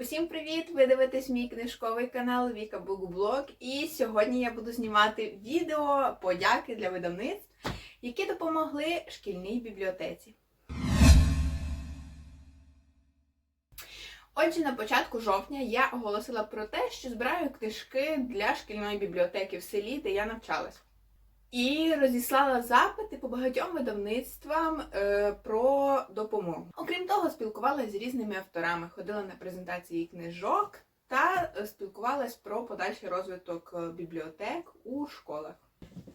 Усім привіт! Ви дивитесь мій книжковий канал Віка Бугублог. І сьогодні я буду знімати відео подяки для видавництв, які допомогли шкільній бібліотеці. Отже, на початку жовтня я оголосила про те, що збираю книжки для шкільної бібліотеки в селі, де я навчалась. І розіслала запити по багатьом видавництвам е, про допомогу. Окрім того, спілкувалася з різними авторами, ходила на презентації книжок та е, спілкувалась про подальший розвиток е, бібліотек у школах.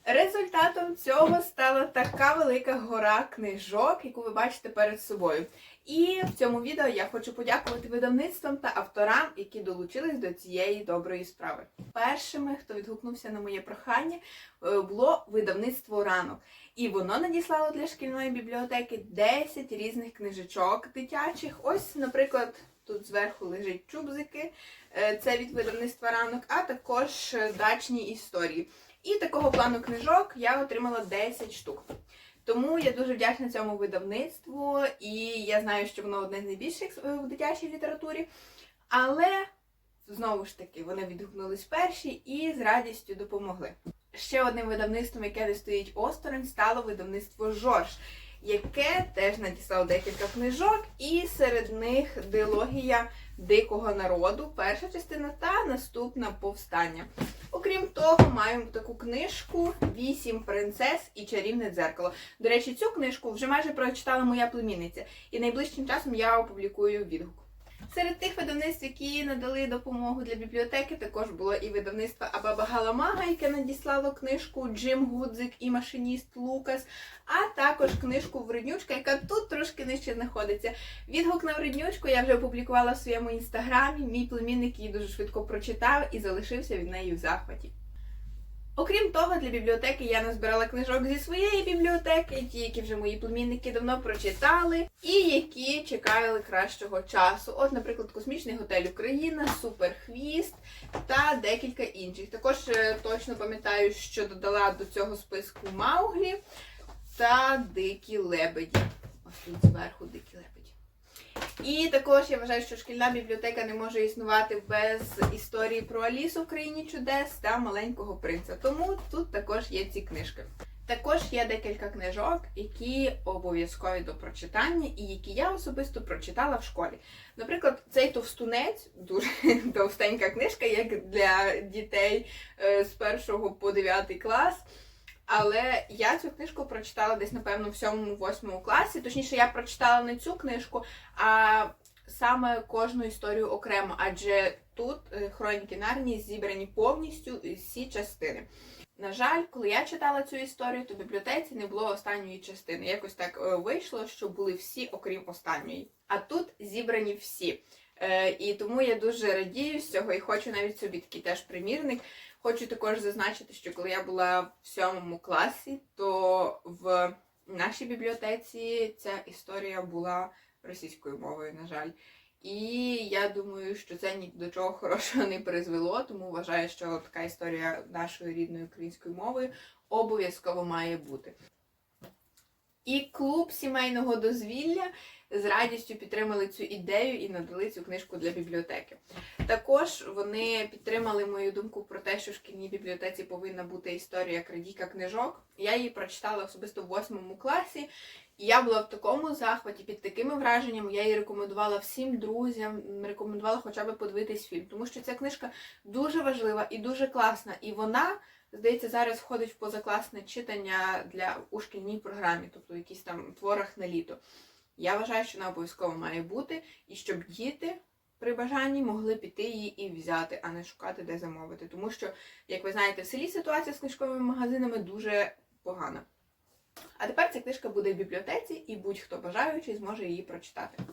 Результатом цього стала така велика гора книжок, яку ви бачите перед собою. І в цьому відео я хочу подякувати видавництвам та авторам, які долучились до цієї доброї справи. Першими, хто відгукнувся на моє прохання, е, було видавництво ранок. І воно надіслало для шкільної бібліотеки 10 різних книжечок дитячих. Ось, наприклад, тут зверху лежать чубзики, е, це від видавництва ранок, а також е, дачні історії. І такого плану книжок я отримала 10 штук. Тому я дуже вдячна цьому видавництву, і я знаю, що воно одне з найбільших е, в дитячій літературі. Але знову ж таки вони відгукнулись перші і з радістю допомогли. Ще одним видавництвом, яке не стоїть осторонь, стало видавництво Жорж, яке теж надіслав декілька книжок, і серед них дилогія дикого народу, перша частина та наступна повстання. Окрім того, маємо таку книжку Вісім принцес і чарівне дзеркало. До речі, цю книжку вже майже прочитала моя племінниця, і найближчим часом я опублікую відгук. Серед тих видавництв, які надали допомогу для бібліотеки, також було і видавництво Абаба Галамага, яке надіслало книжку Джим Гудзик і машиніст Лукас, а також книжку Вреднючка, яка тут трошки нижче знаходиться. Відгук на Вреднючку я вже опублікувала в своєму інстаграмі. Мій племінник її дуже швидко прочитав і залишився від неї в захваті. Окрім того, для бібліотеки я назбирала книжок зі своєї бібліотеки, ті, які вже мої племінники давно прочитали, і які чекали кращого часу. От, наприклад, Космічний готель Україна, Суперхвіст та декілька інших. Також е, точно пам'ятаю, що додала до цього списку Мауглі та Дикі лебеді. Ось тут зверху дикі лебеді. І також я вважаю, що шкільна бібліотека не може існувати без історії про Алісу в країні чудес та маленького принца. Тому тут також є ці книжки. Також є декілька книжок, які обов'язкові до прочитання, і які я особисто прочитала в школі. Наприклад, цей товстунець, дуже товстенька книжка, як для дітей е, з першого по 9 клас. Але я цю книжку прочитала десь, напевно, в 7-8 класі. Точніше, я прочитала не цю книжку, а саме кожну історію окремо, адже тут е, хроніки Нарнії зібрані повністю всі частини. На жаль, коли я читала цю історію, то в бібліотеці не було останньої частини. Якось так е, вийшло, що були всі, окрім останньої. А тут зібрані всі. Е, І тому я дуже радію з цього і хочу навіть собі такий теж примірник. Хочу також зазначити, що коли я була в сьомому класі, то в нашій бібліотеці ця історія була російською мовою, на жаль. І я думаю, що це ні до чого хорошого не призвело, тому вважаю, що така історія нашою рідною українською мовою обов'язково має бути. І клуб сімейного дозвілля з радістю підтримали цю ідею і надали цю книжку для бібліотеки. Також вони підтримали мою думку про те, що в шкільній бібліотеці повинна бути історія крадіка книжок. Я її прочитала особисто в восьмому класі, і я була в такому захваті під такими враженнями. Я її рекомендувала всім друзям, рекомендувала хоча б подивитись фільм, тому що ця книжка дуже важлива і дуже класна. І вона, здається, зараз входить в позакласне читання для у шкільній програмі, тобто в якісь там творах на літо. Я вважаю, що вона обов'язково має бути, і щоб діти при бажанні могли піти її і взяти, а не шукати, де замовити. Тому що, як ви знаєте, в селі ситуація з книжковими магазинами дуже погана. А тепер ця книжка буде в бібліотеці, і будь-хто бажаючий зможе її прочитати.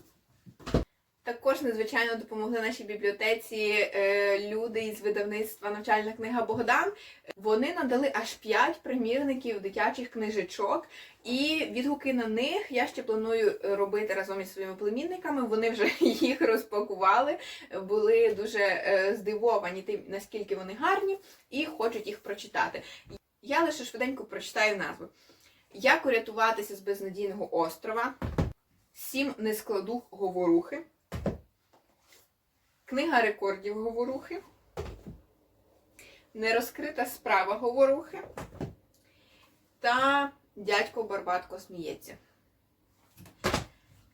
Також надзвичайно допомогли нашій бібліотеці е, люди із видавництва Навчальна книга Богдан. Вони надали аж 5 примірників дитячих книжечок, і відгуки на них я ще планую робити разом із своїми племінниками. Вони вже їх розпакували, були дуже е, здивовані тим, наскільки вони гарні, і хочуть їх прочитати. Я лише швиденько прочитаю назву. Як урятуватися з безнадійного острова? Сім нескладух говорухи. Книга рекордів говорухи. Нерозкрита справа говорухи. Та дядько Барбатко сміється.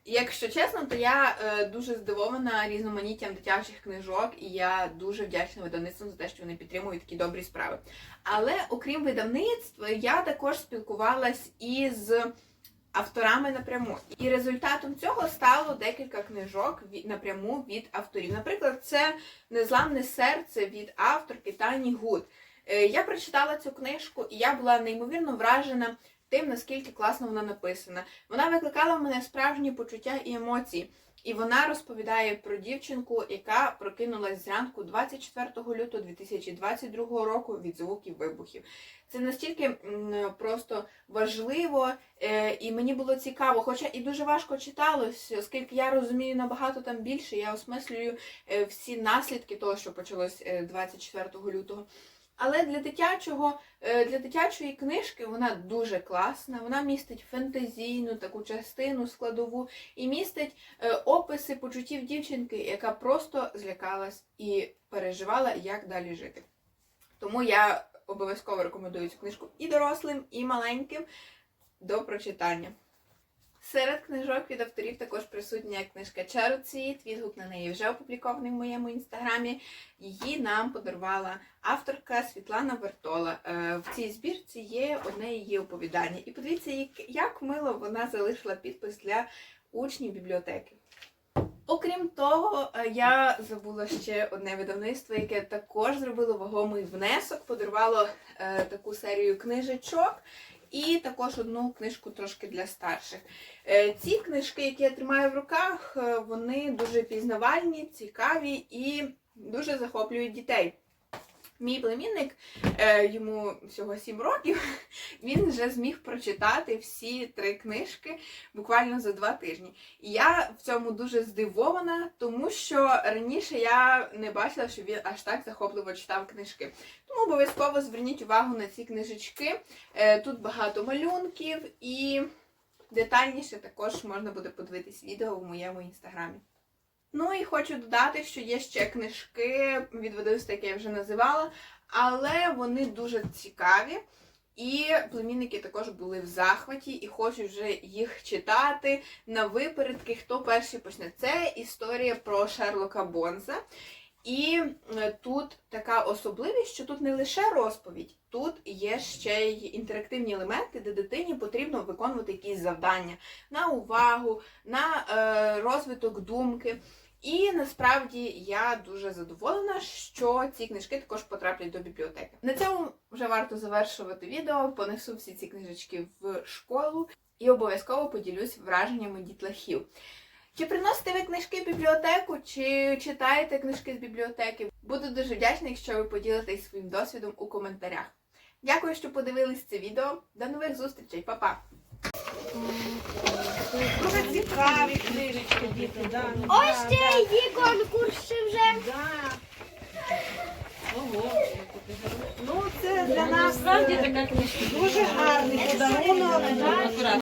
Якщо чесно, то я е, дуже здивована різноманіттям дитячих книжок, і я дуже вдячна видавництву за те, що вони підтримують такі добрі справи. Але окрім видавництва, я також спілкувалась із авторами напряму. І результатом цього стало декілька книжок напряму від авторів. Наприклад, це Незламне серце від авторки Тані Гуд. Е, Я прочитала цю книжку, і я була неймовірно вражена тим, наскільки класно вона написана. Вона викликала в мене справжні почуття і емоції. І вона розповідає про дівчинку, яка прокинулась зранку 24 лютого 2022 року від звуків вибухів. Це настільки просто важливо, е, і мені було цікаво, хоча і дуже важко читалось, оскільки я розумію набагато там більше, я осмислюю е, всі наслідки того, що почалось е, 24 лютого. Але для дитячого, е, для дитячої книжки вона дуже класна. Вона містить фентезійну таку частину складову і містить е, описи почуттів дівчинки, яка просто злякалась і переживала, як далі жити. Тому я обов'язково рекомендую цю книжку і дорослим, і маленьким до прочитання. Серед книжок від авторів також присутня книжка Чароцвіт. Відгук на неї вже опублікований в моєму інстаграмі. Її нам подарувала авторка Світлана Вертола. Е, В цій збірці є одне її оповідання. І подивіться, як- як мило вона залишила підпис для учнів бібліотеки. Окрім того, е, я забула ще одне видавництво, яке також зробило вагомий внесок, подарувало е, таку серію книжечок і також одну книжку трошки для старших. Е, ці книжки, які я тримаю в руках, е, вони дуже пізнавальні, цікаві і дуже захоплюють дітей. Мій племінник, е, йому всього 7 років, він вже зміг прочитати всі три книжки буквально за два тижні. І я в цьому дуже здивована, тому що раніше я не бачила, що він аж так захопливо читав книжки. Тому обов'язково зверніть увагу на ці книжечки. Е, Тут багато малюнків і детальніше також можна буде подивитись відео в моєму інстаграмі. Ну і хочу додати, що є ще книжки від видавництва, яке я вже називала, але вони дуже цікаві. І племінники також були в захваті і хочуть вже їх читати на випередки, хто перший почне. Це історія про Шерлока Бонза. І е, тут така особливість, що тут не лише розповідь, тут є ще й інтерактивні елементи, де дитині потрібно виконувати якісь завдання на увагу, на е, розвиток думки. І насправді я дуже задоволена, що ці книжки також потраплять до бібліотеки. На цьому вже варто завершувати відео. Понесу всі ці книжечки в школу і обов'язково поділюсь враженнями дітлахів. Чи приносите ви книжки в бібліотеку, чи читаєте книжки з бібліотеки? Буду дуже вдячна, якщо ви поділитесь своїм досвідом у коментарях. Дякую, що подивились це відео. До нових зустрічей, Па-па! Дуже цікаві книжечки, діти, да. ну, Ось да, це є конкурс вже. да. Ого. Ну, це для нас е, дуже гарний подарунок.